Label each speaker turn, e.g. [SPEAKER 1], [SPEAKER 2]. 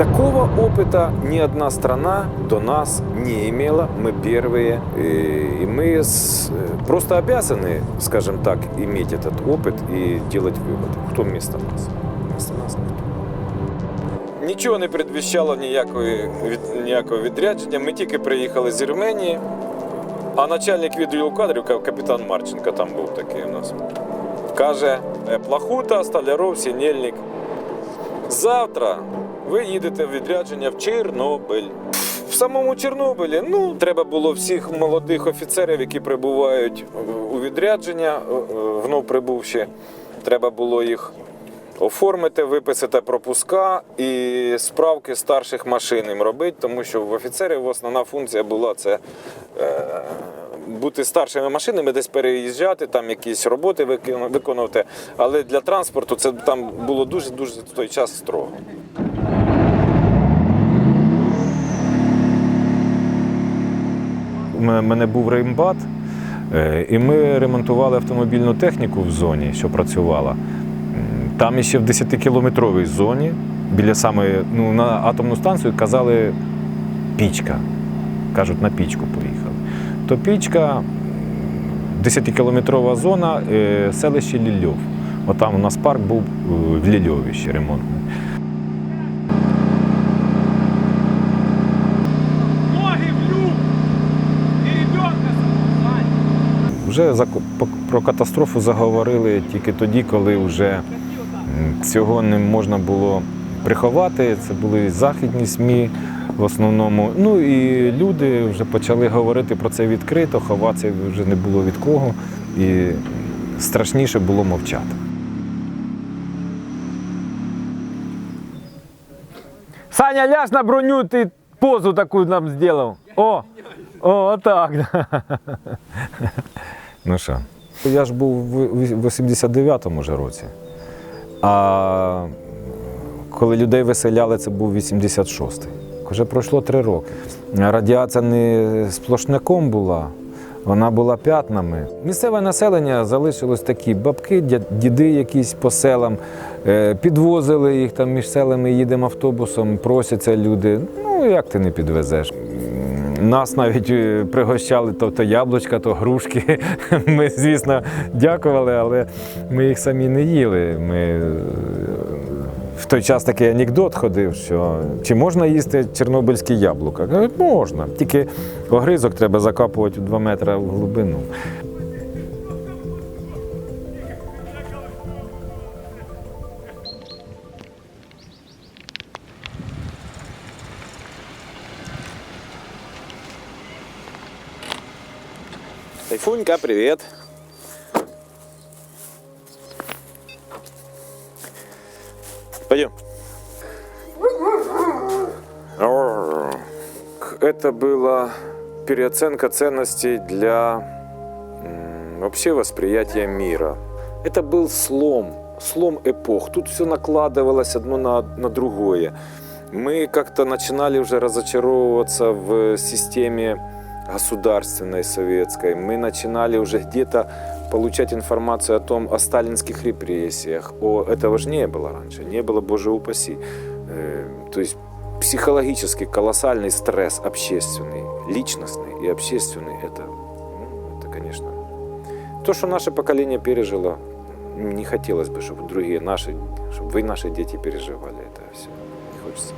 [SPEAKER 1] Такого опыта ни одна страна до нас не имела. Мы первые. И мы с- просто обязаны, скажем так, иметь этот опыт и делать выводы. Кто вместо нас? Вместо нас никто. Нічого не передвіщало ніякої, від, ніякого відрядження. Ми тільки приїхали з Вірменії, а начальник відділу кадрів, ка- капітан Марченко, там був такий у нас. Каже, «Е, Плахута, Столяров, Сінельник. Завтра ви їдете в відрядження в Чорнобиль. В самому Чорнобилі ну треба було всіх молодих офіцерів, які прибувають у відрядження е, е, вновь прибувши. Треба було їх оформити, виписати пропуска і справки старших машин їм робити, тому що в офіцерів основна функція була це. Е, бути старшими машинами, десь переїжджати, там якісь роботи викону- виконувати. Але для транспорту це там було дуже дуже в той час строго. Мене- був реймбат, е, і ми ремонтували автомобільну техніку в зоні, що працювала. Там іще в 10-кілометровій зоні, біля самої, ну, на атомну станцію казали пічка. Кажуть, на пічку поїхали. То пічка, 10-кілометрова зона, е, селище Лільов. Отам у нас парк був е, в Лільові ще ремонтний. Вже про катастрофу заговорили тільки тоді, коли вже цього не можна було приховати. Це були західні СМІ в основному. Ну і люди вже почали говорити про це відкрито, ховатися вже не було від кого. І страшніше було мовчати.
[SPEAKER 2] Саня, ляж на броню, ты позу такую нам сделал. О, о, так.
[SPEAKER 1] Ну що? Я ж був в 89-му ж році. А коли людей виселяли, це був 86-й. Вже пройшло три роки. Радіація не сплошняком була, вона була п'ятнами. Місцеве населення залишилось такі бабки, діди якісь по селам, е, підвозили їх там між селами, їдемо автобусом, просяться люди. Ну як ти не підвезеш? Нас навіть е, пригощали то, то яблучка, то грушки. Ми, звісно, дякували, але ми їх самі не їли. Ми е, в той час такий анекдот ходив, що чи можна їсти чорнобильські яблука? Кажуть, можна. Тільки огризок треба закапувати у 2 метри в глибину. Тайфунька, привіт. Пойдем. Это была переоценка ценностей для вообще восприятия мира. Это был слом, слом эпох. Тут все накладывалось одно на, на другое. Мы как-то начинали уже разочаровываться в системе государственной советской. Мы начинали уже где-то получать информацию о том, о сталинских репрессиях. О, этого же не было раньше, не было, боже упаси. Э, то есть психологический колоссальный стресс общественный, личностный и общественный, это, ну, это, конечно, то, что наше поколение пережило, не хотелось бы, чтобы другие наши, чтобы вы, наши дети переживали это все. Не хочется.